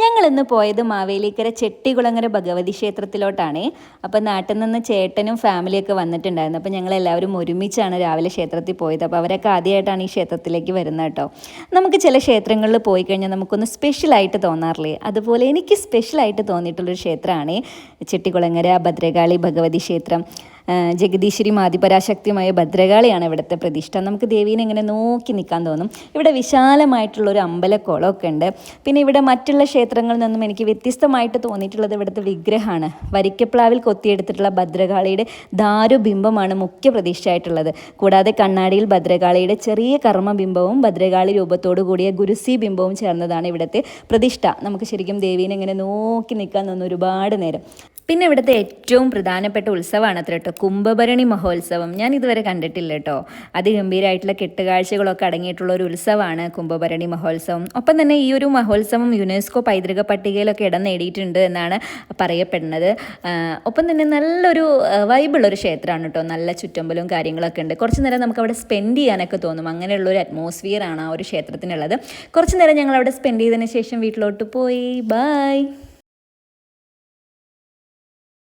ഞങ്ങൾ ഇന്ന് പോയത് മാവേലിക്കര ചെട്ടികുളങ്ങര ഭഗവതി ക്ഷേത്രത്തിലോട്ടാണ്. അപ്പോൾ നാട്ടിൽ നിന്ന് ചേട്ടനും ഫാമിലിയൊക്കെ വന്നിട്ടുണ്ടായിരുന്നു. അപ്പോൾ ഞങ്ങൾ എല്ലാവരും ഒരുമിച്ചാണ് രാവിലെ ക്ഷേത്രത്തിൽ പോയത്. അപ്പോൾ അവരൊക്കെ ആദ്യമായിട്ടാണ് ഈ ക്ഷേത്രത്തിലേക്ക് വരുന്നത് കേട്ടോ. നമുക്ക് ചില ക്ഷേത്രങ്ങളിൽ പോയി കഴിഞ്ഞാൽ നമുക്കൊന്ന് സ്പെഷ്യലായിട്ട് തോന്നാറില്ലേ? അതുപോലെ എനിക്ക് സ്പെഷ്യലായിട്ട് തോന്നിയിട്ടുള്ളൊരു ക്ഷേത്രമാണ് ചെട്ടികുളങ്ങര ഭദ്രകാളി ഭഗവതി ക്ഷേത്രം. ജഗദീശ്വരി മാതിപരാശക്തിയുമായ ഭദ്രകാളിയാണ് ഇവിടുത്തെ പ്രതിഷ്ഠ. നമുക്ക് ദേവീനെ ഇങ്ങനെ നോക്കി നിൽക്കാൻ തോന്നും. ഇവിടെ വിശാലമായിട്ടുള്ള ഒരു അമ്പലക്കുളമൊക്കെ ഉണ്ട്. പിന്നെ ഇവിടെ മറ്റുള്ള ക്ഷേത്രങ്ങളിൽ നിന്നും എനിക്ക് വ്യത്യസ്തമായിട്ട് തോന്നിയിട്ടുള്ളത് ഇവിടുത്തെ വിഗ്രഹമാണ്. വരിക്കപ്ലാവിൽ കൊത്തിയെടുത്തിട്ടുള്ള ഭദ്രകാളിയുടെ ദാരുബിംബമാണ് മുഖ്യ പ്രതിഷ്ഠയായിട്ടുള്ളത്. കൂടാതെ കണ്ണാടിയിൽ ഭദ്രകാളിയുടെ ചെറിയ കർമ്മബിംബവും ഭദ്രകാളി രൂപത്തോടു കൂടിയ ഗുരുസി ബിംബവും ചേർന്നതാണ് ഇവിടുത്തെ പ്രതിഷ്ഠ. നമുക്ക് ശരിക്കും ദേവീനെ ഇങ്ങനെ നോക്കി നിൽക്കാൻ തോന്നുന്നു ഒരുപാട് നേരം. പിന്നെ ഇവിടുത്തെ ഏറ്റവും പ്രധാനപ്പെട്ട ഉത്സവമാണ് അത്ര കേട്ടോ കുംഭഭരണി മഹോത്സവം. ഞാൻ ഇതുവരെ കണ്ടിട്ടില്ല കേട്ടോ അതിഗംഭീരമായിട്ടുള്ള കെട്ടുകാഴ്ചകളൊക്കെ അടങ്ങിയിട്ടുള്ള ഒരു ഉത്സവമാണ് കുംഭഭരണി മഹോത്സവം. ഒപ്പം തന്നെ ഈ ഒരു മഹോത്സവം യുനെസ്കോ പൈതൃക പട്ടികയിലൊക്കെ ഇടം നേടിയിട്ടുണ്ട് എന്നാണ് പറയപ്പെടുന്നത്. ഒപ്പം തന്നെ നല്ലൊരു വൈബിളൊരു ക്ഷേത്രമാണ് കേട്ടോ നല്ല ചുറ്റമ്പലും കാര്യങ്ങളൊക്കെ ഉണ്ട്. കുറച്ച് നേരം നമുക്ക് അവിടെ സ്പെൻഡ് ചെയ്യാനൊക്കെ തോന്നും. അങ്ങനെയുള്ള ഒരു അറ്റ്മോസ്ഫിയർ ആണ് ആ ഒരു ക്ഷേത്രത്തിനുള്ളത്. കുറച്ച് നേരം ഞങ്ങൾ അവിടെ സ്പെൻഡ് ചെയ്തതിന് ശേഷം വീട്ടിലോട്ട് പോയി. ബൈ.